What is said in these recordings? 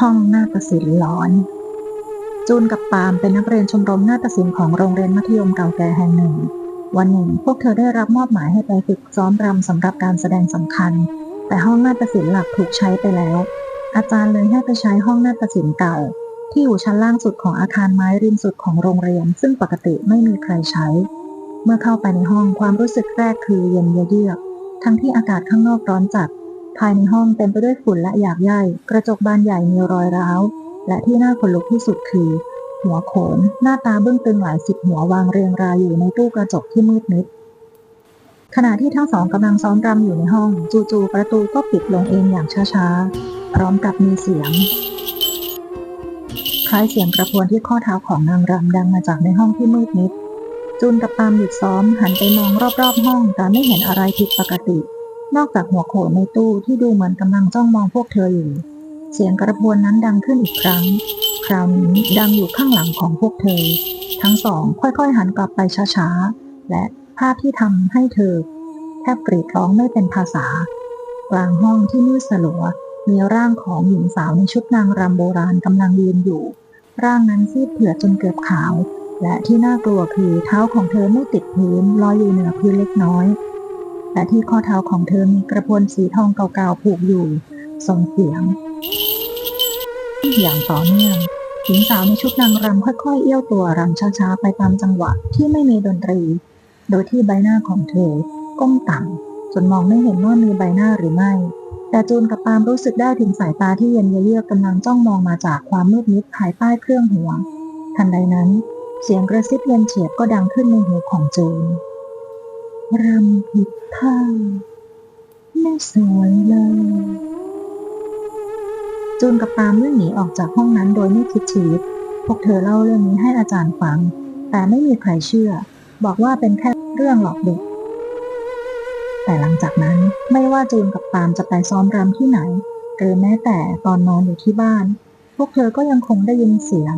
ห้องหน้าฏศิลป์หลอน จูนกับปาล์มเป็นนักเรียนชมรมหน้าฏศิลป์ของโรงเรียนมัธยมเก่าแก่แห่งหนึ่ง วันหนึ่งพวกเธอได้รับมอบหมายให้ไปฝึกซ้อมรำสำหรับการแสดงสำคัญ แต่ห้องหน้าฏศิลป์หลักถูกใช้ไปแล้ว อาจารย์เลยให้ไปใช้ห้องหน้าฏศิลป์เก่า ที่อยู่ชั้นล่างสุดของอาคารไม้ริมสุดของโรงเรียน ซึ่งปกติไม่มีใครใช้ เมื่อเข้าไปในห้องความรู้สึกแรกคือเย็นเยือกทั้งที่อากาศข้างนอกร้อนจัด ภายในห้องเต็มไปด้วยฝุ่นและหยากใยกระจกบานใหญ่มีรอยร้าว และที่น่าขนลุกที่สุดคือ หัวโขน หน้าตาเบื้องตึงหลายสิบหัววางเรียงรายอยู่ในตู้กระจกที่มืดมิด ขณะที่ทั้งสองกำลังซ้อมรำอยู่ในห้อง จู่ๆประตูก็ปิดลงเองอย่างช้าๆ พร้อมกับมีเสียง คล้ายเสียงกระพวนที่ข้อเท้าของนางรำดังมาจากในห้องที่มืดมิด จูนกับปามหยุดซ้อมหันไปมองรอบๆห้องแต่ไม่เห็นอะไรผิดปกติ นอกจากหัวโขนในตู้ที่ดูเหมือนกำลังจ้องมองพวกเธออยู่ เสียงกระพวนนั้นดังขึ้นอีกครั้ง คราวนี้ดังอยู่ข้างหลังของพวกเธอ ทั้งสองค่อยๆ หันกลับไปช้าๆ และภาพที่ทำให้เธอ แทบกรีดร้องไม่เป็นภาษา กลางห้องที่มืดสลัว มีร่างของหญิงสาวในชุดนางรำโบราณกำลังยืนอยู่ ร่างนั้นซีดเผือดจนเกือบขาว และที่น่ากลัวคือเท้าของเธอไม่ติดพื้นลอยอยู่เหนือพื้นเล็กน้อย และที่ข้อเท้าของเธอมีกระพวนสีทองเก่าๆผูกอยู่ ส่งเสียง อย่างต่อเนื่องหญิงสาวในชุดนางรำค่อยๆ เอี้ยวตัวรำช้าๆ ไปตามจังหวะที่ไม่มีดนตรี โดยที่ใบหน้าของเธอ ก้มต่ำจนมองไม่เห็นว่ามีใบหน้าหรือไม่ แต่จูนกับปามรู้สึกได้ถึงสายตาที่เย็นเยือกกำลังจ้องมองมาจากความมืดมิดภายใต้เครื่องหัว ทันใดนั้น เสียงกระซิบเย็นเฉียบก็ดังขึ้นในหูของจูน รำผิดท่าไม่สวยเลย จูนกับปาล์มวิ่งหนีออกจากห้องนั้นโดยไม่คิดชีวิต พวกเธอเล่าเรื่องนี้ให้อาจารย์ฟัง แต่ไม่มีใครเชื่อ บอกว่าเป็นแค่เรื่องหลอกเด็ก แต่หลังจากนั้นไม่ว่าจูนกับปามจะไปซ้อมรำที่ไหน หรือแม้แต่ตอนนอนอยู่ที่บ้าน พวกเธอก็ยังคงได้ยินเสียง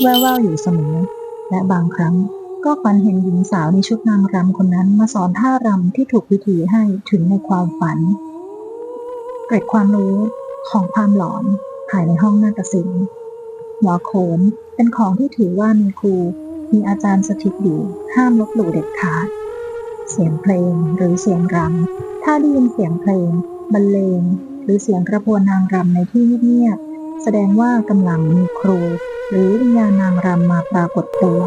แว่วๆอยู่เสมอ และบางครั้ง ก็ฝันเห็นหญิงสาวในชุดนางรำคนนั้นมาสอนท่ารำที่ถูกวิธีให้ถึงในความฝัน เกร็ดความรู้ของความหลอนภายในห้องนาฏศิลป์หัวโขนเป็นของที่ถือว่ามีครู มีอาจารย์สถิตอยู่ห้ามลบหลู่เด็ดขาด เสียงเพลงหรือเสียงรำถ้าได้ยินเสียงเพลง บรรเลง หรือเสียงกระพวนนางรำในที่เงียบแสดงว่ากำลังมีครู หรือวิญญาณนางรำมาปรากฏตัว